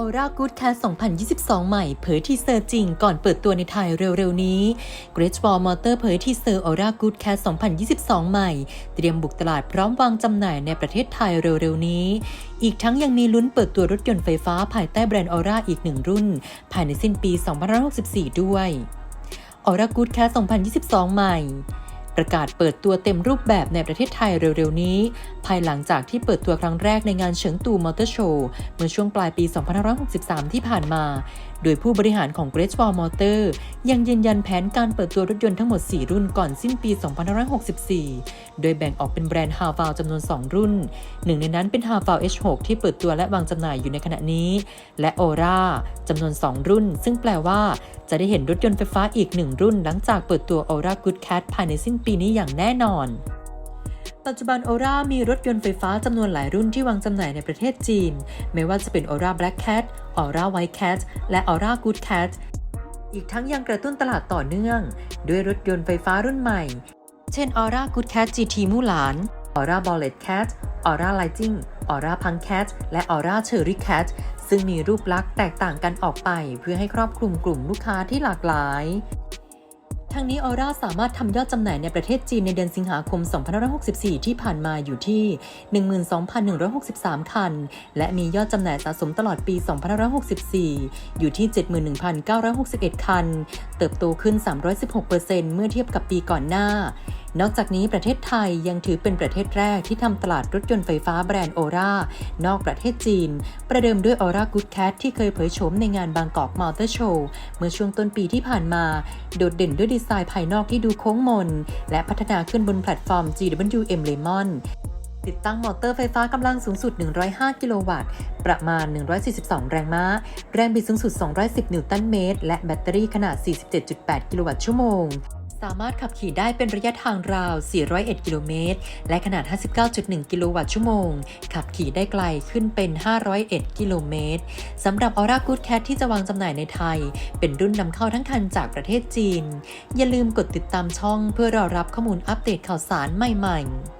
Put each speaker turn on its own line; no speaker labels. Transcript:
Aura Good Cat 2022 ใหม่ เผยทีเซอร์จริงก่อนเปิดตัวในไทยเร็วๆ นี้ Great Wall Motor เผยทีเซอร์ Aura Good Cat 2022 ใหม่ เตรียมบุกตลาดพร้อมวางจำหน่ายในประเทศไทยเร็วๆ นี้ อีกทั้งยังมีลุ้นเปิดตัวรถยนต์ไฟฟ้าภายใต้แบรนด์ Aura อีกหนึ่งรุ่น ภายในสิ้นปี 2564 ด้วย Aura Good Cat 2022 ใหม่ ประกาศเปิดตัวเต็มรูปแบบในประเทศไทยเร็วๆนี้ ภายหลังจากที่เปิดตัวครั้งแรกในงานเฉิงตูมอเตอร์โชว์เมื่อช่วงปลายปี 2563 ที่ผ่านมา โดยผู้บริหารของ Great Wall Motor ยังยืนยันแผนการเปิดตัวรถยนต์ทั้งหมด 4 รุ่นก่อนสิ้นปี 2564 โดยแบ่งออกเป็นแบรนด์ h a v a l จำนวน 2 รุ่น หนึ่งในนั้นเป็น h a v a l H6 ที่เปิดตัวและวางจำหน่ายอยู่ในขณะนี้ และ Aura จำนวน 2 รุ่น ซึ่งแปลว่าจะได้เห็นรถยนต์ไฟฟ้าอีกหนึ่งรุ่น หลังจากเปิดตัว Aura Good Cat ภายในสิ้นปีนี้อย่างแน่นอน ปัจจุบัน Aura มีรถยนต์ไฟฟ้าจำนวนหลายรุ่นที่วางจำหน่ายในประเทศจีน ไม่ว่าจะเป็น Aura Black Cat Aura White Cat และ Aura Good Cat อีกทั้งยังกระตุ้นตลาดต่อเนื่อง ด้วยรถยนต์ไฟฟ้ารุ่นใหม่ เช่น Aura Good Cat GT มู่หลาน Aura Bullet Cat Aura Lighting Aura Punk Cat และ Aura Cherry Cat ซึ่งมีรูปลักษณ์แตกต่างกันออกไปเพื่อให้ครอบคลุมกลุ่มลูกค้าที่หลากหลาย ทั้งนี้ออร่าสามารถทำยอดจำหน่ายในประเทศจีนในเดือนสิงหาคม 2564 ที่ผ่านมาอยู่ที่ 12,163 คัน และมียอดจำหน่ายสะสมตลอดปี 2564 อยู่ที่ 71,961 คัน เติบโตขึ้น 316%เมื่อเทียบกับปีก่อนหน้า นอกจากนี้ประเทศไทยยังถือเป็นประเทศแรกที่ทำตลาดรถยนต์ไฟฟ้าแบรนด์โอรานอกประเทศจีน ประเดิมด้วย Aura Good Cat ที่เคยเผยโฉมในงานบางกอกมอเตอร์โชว์เมื่อช่วงต้นปีที่ผ่านมา โดดเด่นด้วยดีไซน์ภายนอกที่ดูโค้งมน และพัฒนาขึ้นบนแพลตฟอร์ม GWM Lemon ติดตั้งมอเตอร์ไฟฟ้ากำลังสูงสุด 105 กิโลวัตต์ ประมาณ 142 แรงม้า แรงบิดสูงสุด 210 นิวตันเมตร และแบตเตอรี่ขนาด 47.8 กิโลวัตต์ชั่วโมง สามารถขับขี่ได้เป็นระยะทางราว 401 กิโลเมตร และขนาด 59.1 กิโลวัตต์ชั่วโมง ขับขี่ได้ไกลขึ้นเป็น 501 กิโลเมตร สำหรับ Aura Good Cat ที่จะวางจำหน่ายในไทย เป็นรุ่นนำเข้าทั้งคันจากประเทศจีน อย่าลืมกดติดตามช่องเพื่อรอรับข้อมูลอัปเดตข่าวสารใหม่ๆ